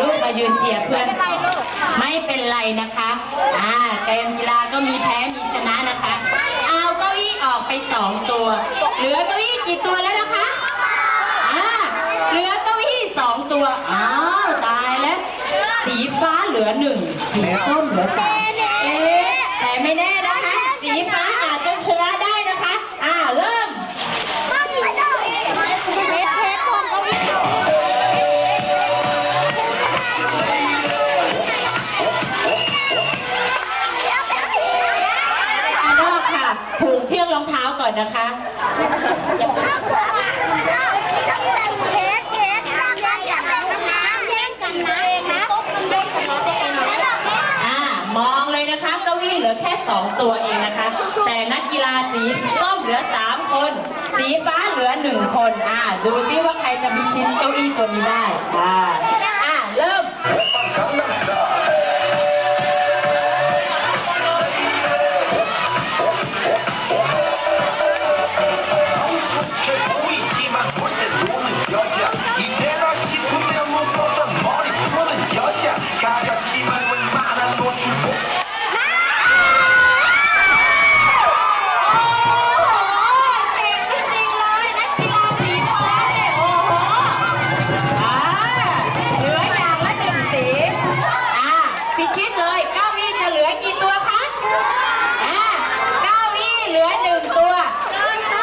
ลูกมายืนเชียร์เพื่อนต่อไม่เป็นไรนะคะ อ่าเกมกีฬาก็มีแพ้มีชนะนะคะ เอาเก้าอี้ออกไปสองตัว เหลือเก้าอี้กี่ตัวแล้วนะคะ อ่าเหลือเก้าอี้สองตัว อ้าวตายแล้ว สีฟ้าเหลือหนึ่งสีส้มเหลือสามเอ๊ะแต่ไม่แน่นะคะ สีฟ้าอาจจะชนะได้นะค ก่อนนะคะอย่าเพิ่งอ่ามองเลยนะคะเก้าอี้เหลือแค่สองตัวเองนะคะ แต่นักกีฬาสีส้มเหลือสามคน สีฟ้าเหลือหนึ่งคน อ่า ดูซิว่าใครจะมีชิ้นเก้าอี้ตัวนี้ได้ อ่า หอ่าเหลืออย่างละหนึ่งสีอ่าพิชิตเลยเก้าอี้จะเหลือกี่ตัวคะอ่าเก้าอี้เหลือหนึ่งตัว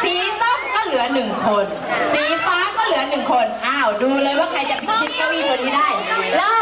สีส้มก็เหลือหนึ่งคน สีฟ้าก็เหลือหนึ่งคน อ้าว ดูเลยว่าใครจะพิชิตเก้าอี้ตัวนี้ได้เริ่ม